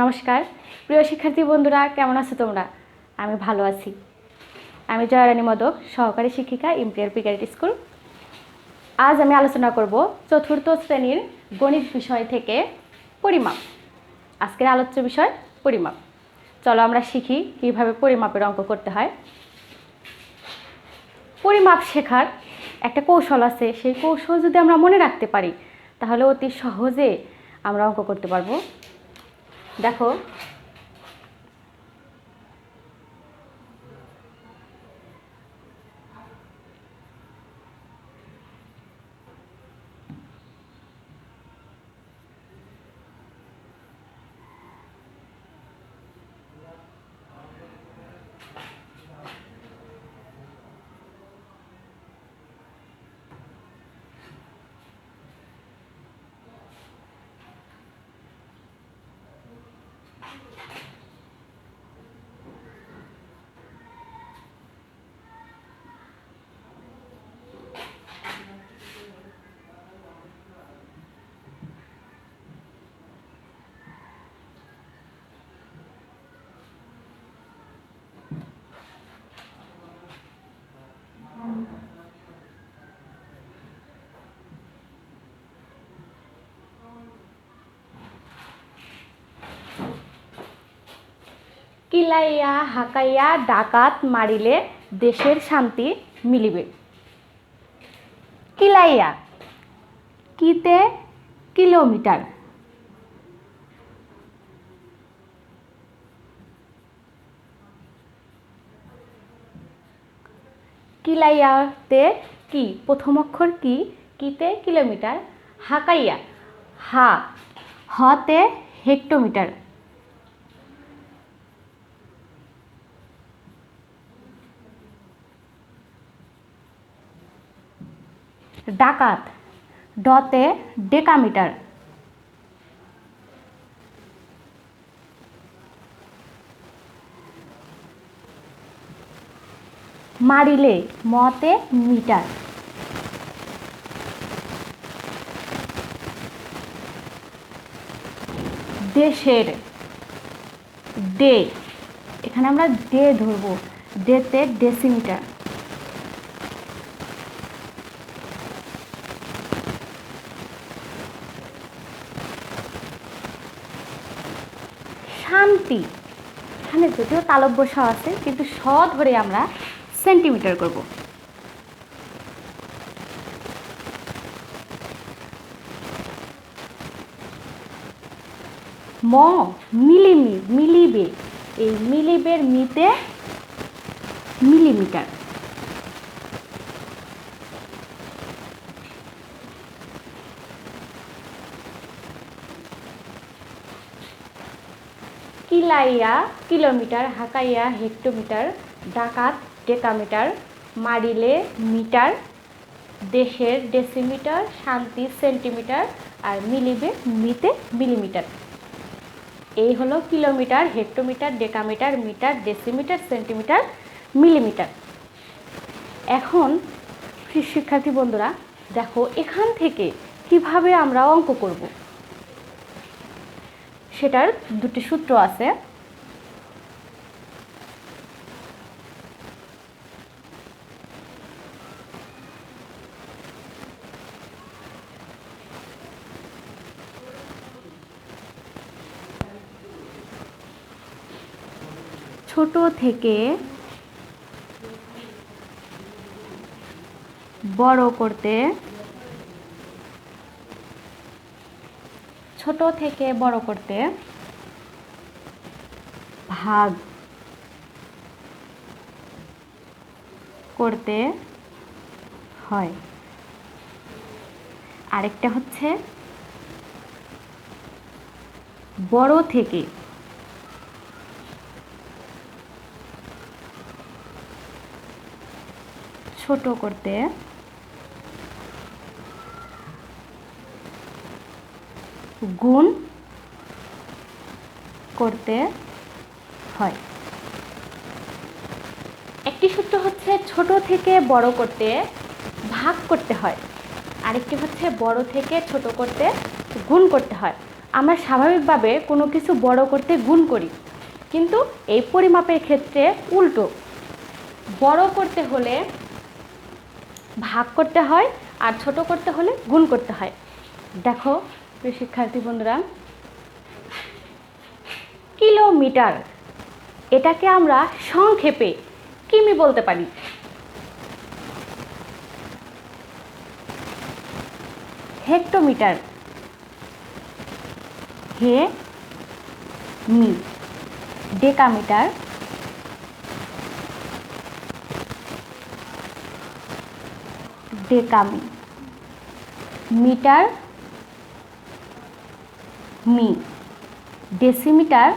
নমস্কার। প্রিয় শিক্ষার্থী বন্ধুরা, কেমন আছো তোমরা? আমি ভালো আছি। আমি জয়রানী মদক, সহকারী শিক্ষিকা ইম্পিয়ার পিকারিট স্কুল। আজ আমি আলোচনা করব চতুর্থ শ্রেণির গণিত বিষয় থেকে পরিমাপ। আজকের আলোচ্য বিষয় পরিমাপ। চলো আমরা শিখি কীভাবে পরিমাপের অঙ্ক করতে হয়। পরিমাপ শেখার একটা কৌশল আছে। সেই কৌশল যদি আমরা মনে রাখতে পারি, তাহলে অতি সহজে আমরা অঙ্ক করতে পারব। দেখো কিলাইয়া, হাকাইয়া, ডাকাত মারিলে দেশের শান্তি মিলিবে। কিলাইয়া, কিতে কিলোমিটার? কিলাইয়াতে কি? প্রথম অক্ষর কি? কিতে কিলোমিটার? হাকাইয়া, হা, হতে হেক্টোমিটার। ডাকাত ডতে ডেকামিটার। মারিলে মতে মিটার। দেশের ডে এখানে আমরা ডে ধরবো ডেতে ডেসিমিটার। শান্তি এখানে যদিও তালব্য স আছে, কিন্তু স ধরে আমরা সেন্টিমিটার করব। ম, মিলিমি, মিলিবে। এই মিলিবের মিতে মিলিমিটার। কিলাইয়া কিলোমিটার, হাকাইয়া হেক্টোমিটার, ডাকাত ডেকামিটার, মারিলে মিটার, দেশের ডেসিমিটার, শান্তি সেন্টিমিটার আর মিলিবে মিতে মিলিমিটার। এই হলো kilometre, hectometre, decametre, metre, decimetre, centimetre, millimetre. এখন শিক্ষার্থী বন্ধুরা, দেখো এখান থেকে কীভাবে আমরা অঙ্ক করব। সেটার দুটি সূত্র আছে। ছোট থেকে বড় করতে ছোট থেকে বড় করতে ভাগ করতে হয়। আরেকটা হচ্ছে বড় থেকে ছোট করতে গুণ করতে হয়। একটি সূত্র হচ্ছে ছোট থেকে বড় করতে ভাগ করতে হয়। আরেকটি হচ্ছে বড় থেকে ছোট করতে গুণ করতে হয়। আমরা স্বাভাবিকভাবে কোনো কিছু বড় করতে গুণ করি, কিন্তু এই পরিমাপের ক্ষেত্রে উল্টো। বড় করতে হলে ভাগ করতে হয় আর ছোট করতে হলে গুণ করতে হয়। দেখো প্রিয় শিক্ষার্থী বন্ধুরা, কিলোমিটার, এটাকে আমরা সংক্ষেপে কিমি বলতে পারি। হেক্টোমিটার, হে মি, ডেকামিটার, ডেকামি, মিটার মি। ডেসিমিটার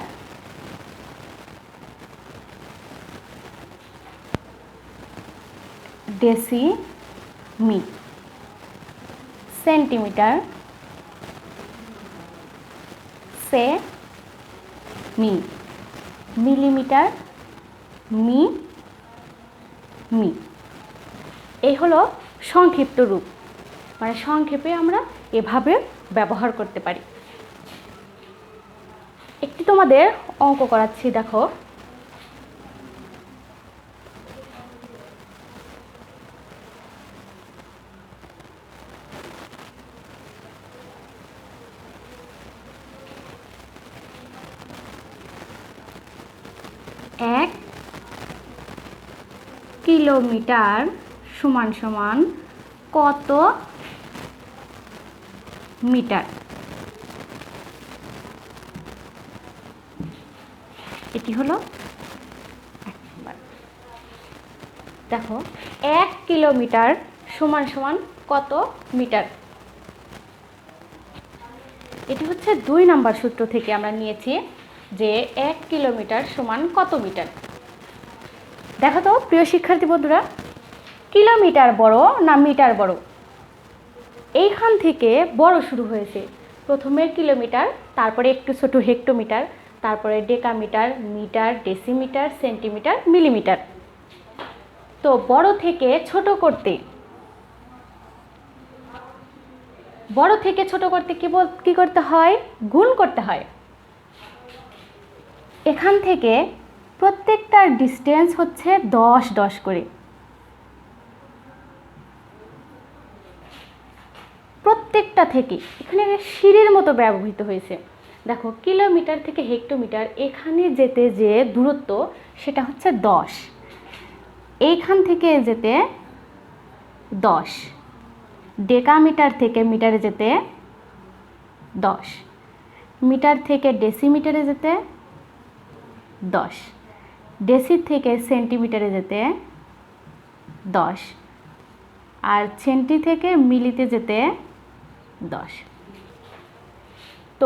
ডেসি মি সেন্টিমিটার সে মি। মিলিমিটার মি মি। এই হলো সংক্ষিপ্ত রূপ। মানে সংক্ষেপে আমরা এভাবে ব্যবহার করতে পারি। তোমাদের অঙ্ক করাচ্ছি দেখো। এক কিলোমিটার সমান সমান কত মিটার? এটি হলো এক নাম্বার। দেখো, এক কিলোমিটার সমান সমান কত মিটার? এটি হচ্ছে দুই নাম্বার সূত্র থেকে আমরা নিয়েছি যে এক কিলোমিটার সমান কত মিটার? দেখো তো, প্রিয় শিক্ষার্থী বন্ধুরা, কিলোমিটার বড় না মিটার বড়? এইখান থেকে বড় শুরু হয়েছে। প্রথমে কিলোমিটার, তারপরে একটু ছোট হেক্টোমিটার তারপরে decametre, metre, decimetre, centimetre, millimetre. তো বড় থেকে ছোট করতে, বড় থেকে ছোট করতে কি বল, কি করতে হয়? গুণ করতে হয়। এখান থেকে প্রত্যেকটার ডিস্টেন্স হচ্ছে দশ দশ করে। প্রত্যেকটা থেকে, এখানে সিঁড়ির মতো ব্যবহৃত হয়েছে। দেখো, কিলোমিটার থেকে হেক্টোমিটার এখানে যেতে যে দূরত্ব, সেটা হচ্ছে দশ। এইখান থেকে যেতে দশ। ডেকামিটার থেকে মিটারে যেতে দশ। মিটার থেকে ডেসিমিটারে যেতে দশ। ডেসি থেকে সেন্টিমিটারে যেতে দশ। আর সেন্টি থেকে মিলিতে যেতে দশ।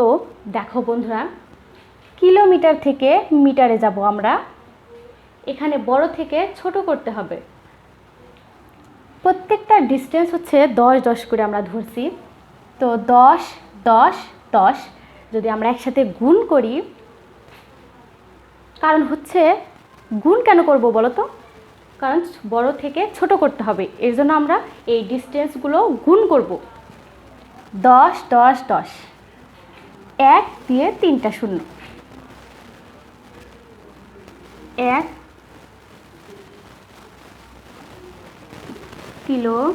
তো দেখো বন্ধুরা, কিলোমিটার থেকে মিটারে যাব আমরা। এখানে বড় থেকে ছোট করতে হবে। প্রত্যেকটা ডিস্টেন্স হচ্ছে দশ দশ করে আমরা ধরছি। তো দশ দশ দশ যদি আমরা একসাথে গুণ করি, কারণ হচ্ছে গুণ কেন করব বলো তো কারণ বড় থেকে ছোট করতে হবে। এর জন্য আমরা এই ডিস্টেন্সগুলো গুণ করব। দশ দশ দশ। এক দিয়ে তিনটা শূন্য। এক কিলো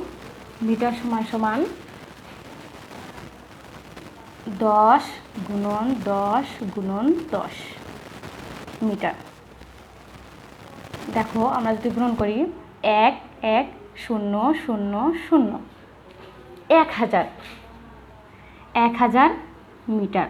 মিটার সমান সমান দশ গুণন দশ গুণন দশ মিটার। দেখো, আমরা যদি গ্রহণ করি, এক এক, শূন্য শূন্য শূন্য। এক হাজার। এক হাজার মিটার।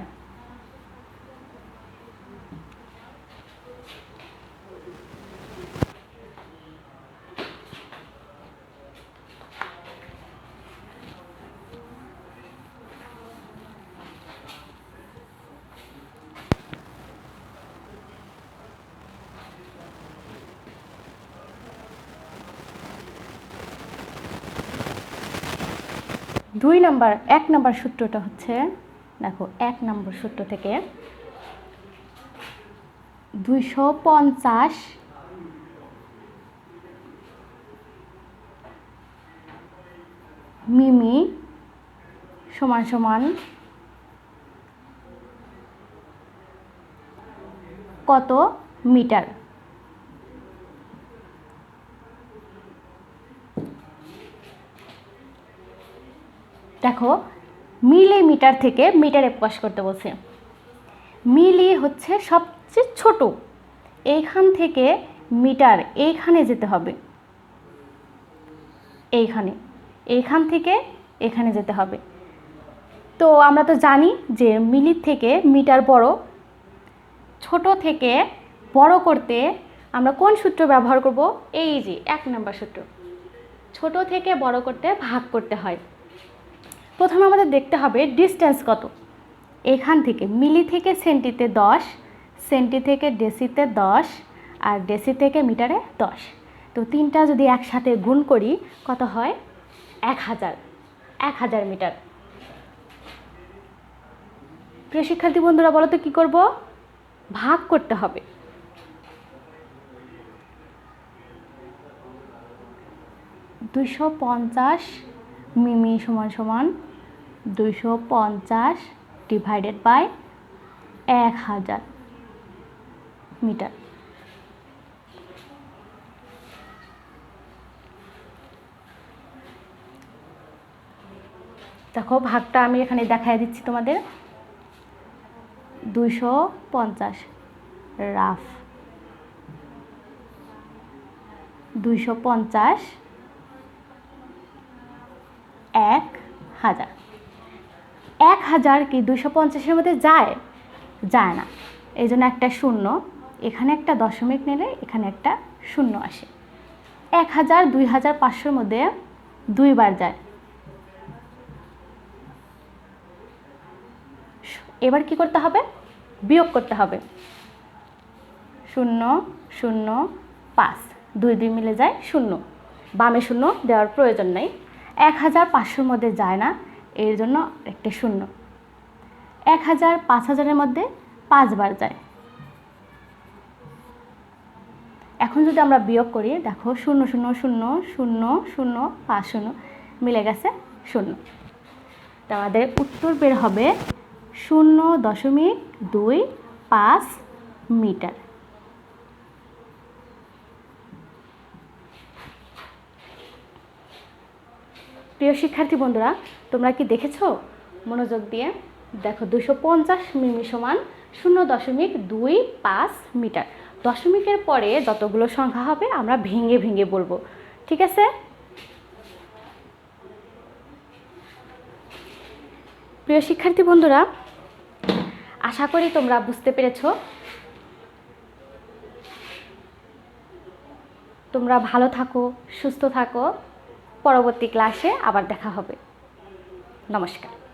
দুই নাম্বার এক নাম্বার সূত্রটা হচ্ছে দেখো এক নম্বর সূত্র থেকে দুইশো পঞ্চাশ মিমি সমান সমান কত মিটার? দেখো মিলিমিটার থেকে মিটারে প্রকাশ করতে বলছে। মিলি হচ্ছে সবচেয়ে ছোট। এইখান থেকে মিটার এইখানে যেতে হবে। এইখানে। এইখান থেকে এখানে যেতে হবে। তো আমরা তো জানি যে মিলির থেকে মিটার বড়। ছোট থেকে বড় করতে আমরা কোন সূত্র ব্যবহার করব? এই যে এক নম্বর সূত্র। ছোট থেকে বড় করতে ভাগ করতে হয়। প্রথমে আমাদের দেখতে হবে ডিস্টেন্স কত। এখান থেকে মিলি থেকে সেন্টিতে দশ সেন্টি থেকে ডেসিতে দশ, আর ডেসি থেকে মিটারে দশ। তো তিনটা যদি একসাথে গুণ করি, কত হয়? এক হাজার। এক হাজার মিটার প্রিয় শিক্ষার্থী বন্ধুরা, বলো তো কী করব? ভাগ করতে হবে। দুশো পঞ্চাশ মিমি সমান সমান দুইশো পঞ্চাশ ডিভাইডেড বাই এক হাজার মিটার। দেখো ভাগটা আমি এখানে দেখাই দিচ্ছি তোমাদের। দুইশো পঞ্চাশ রাফ দুইশো পঞ্চাশ এক হাজার। এক হাজার কি দুইশো পঞ্চাশের মধ্যে যায়? যায় না। এই জন্য একটা শূন্য, এখানে একটা দশমিক নিলে এখানে একটা শূন্য আসে। এক হাজার, দুই হাজার পাঁচশোর মধ্যে দুইবার যায়। এবার কি করতে হবে? বিয়োগ করতে হবে। শূন্য শূন্য, পাঁচ। দুই দুই মিলে যায় শূন্য। বামে শূন্য দেওয়ার প্রয়োজন নেই। এক হাজার পাঁচশোর মধ্যে যায় না, এর জন্য একটি শূন্য। এক হাজার পাঁচ হাজারের মধ্যে পাঁচবার যায়। এখন যদি আমরা বিয়োগ করি, দেখো শূন্য শূন্য শূন্য শূন্য শূন্য, পাঁচ, শূন্য, মিলে গেছে শূন্য। তো আমাদের উত্তর বের হবে শূন্য দশমিক দুই পাঁচ মিটার। প্রিয় শিক্ষার্থী বন্ধুরা, তোমরা কি দেখেছ? মনোযোগ দিয়ে দেখো দুশো পঞ্চাশ মিমি সমান শূন্য দশমিক দুই পাঁচ মিটার। দশমিকের পরে যতগুলো সংখ্যা হবে, আমরা ভেঙে ভেঙে বলব। ঠিক আছে? প্রিয় শিক্ষার্থী বন্ধুরা, আশা করি তোমরা বুঝতে পেরেছ। তোমরা ভালো থাকো, সুস্থ থাকো। পরবর্তী ক্লাসে আবার দেখা হবে। নমস্কার।